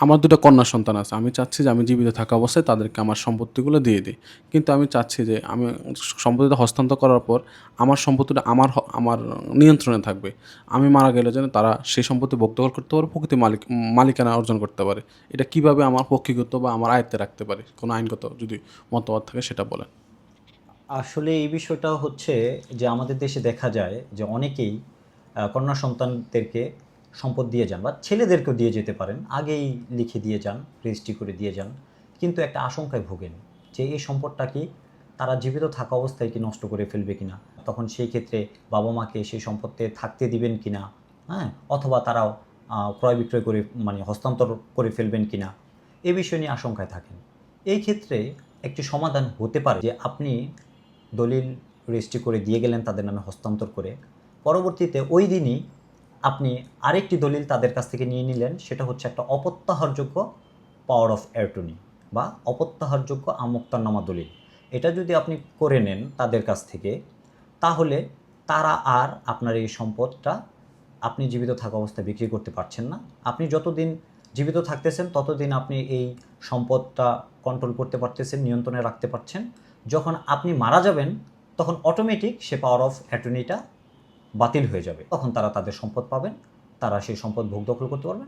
আমার দুটো কন্যা সন্তান আছে। আমি চাচ্ছি যে আমি জীবিত থাকা অবস্থায় তাদেরকে আমার সম্পত্তিগুলো দিয়ে দিই। কিন্তু আমি চাচ্ছি যে আমি সম্পত্তিটা হস্তান্তর করার পর আমার সম্পত্তিটা আমার আমার নিয়ন্ত্রণে থাকবে। আমি মারা গেলে যেন তারা সেই সম্পত্তি ভোগদখল করতে পারে, প্রকৃতি মালিক, মালিকানা অর্জন করতে পারে। এটা কীভাবে আমার পক্ষীগত বা আমার আয়ত্তে রাখতে পারে? কোনো আইনগত যদি মতবাদ থাকে সেটা বলেন। আসলে এই বিষয়টা হচ্ছে যে আমাদের দেশে দেখা যায় যে অনেকেই কন্যা সন্তানদেরকে সম্পদ দিয়ে যান বা ছেলেদেরকেও দিয়ে যেতে পারেন, আগেই লিখে দিয়ে যান রেজিস্ট্রি করে দিয়ে যান। কিন্তু একটা আশঙ্কায় ভোগেন যে এই সম্পদটা কি তারা জীবিত থাকা অবস্থায় কি নষ্ট করে ফেলবে কিনা? তখন সেই ক্ষেত্রে বাবা মাকে সেই সম্পদে থাকতে দিবেন কিনা? হ্যাঁ? অথবা তারাও ক্রয় বিক্রয় করে মানে হস্তান্তর করে ফেলবেন কিনা? এ বিষয় নিয়ে আশঙ্কায় থাকেন। এই ক্ষেত্রে একটি সমাধান হতে পারে যে আপনি দলিল রেজিস্ট্রি করে দিয়ে গেলেন তাদের নামে হস্তান্তর করে। পরবর্তীতে ওই দিনই আপনি আরেকটি দলিল তাদের কাছ থেকে নিয়ে নিলেন, সেটা হচ্ছে একটা অপত্যাহারযোগ্য পাওয়ার অফ অ্যাটর্নি বা অপত্যাহারযোগ্য আমোক্তারনামা দলিল। এটা যদি আপনি করে নেন তাদের কাছ থেকে, তাহলে তারা আর আপনার এই সম্পদটা আপনি জীবিত থাকা অবস্থায় বিক্রি করতে পারছেন না। আপনি যতদিন জীবিত থাকতেছেন, ততদিন আপনি এই সম্পদটা কন্ট্রোল করতে পারতেছেন, নিয়ন্ত্রণে রাখতে পারছেন। যখন আপনি মারা যাবেন, তখন অটোমেটিক সে পাওয়ার অফ অ্যাটর্নিটা বাতিল হয়ে যাবে। তখন তারা তাদের সম্পদ পাবেন, তারা সেই সম্পদ ভোগ দখল করতে পারবেন।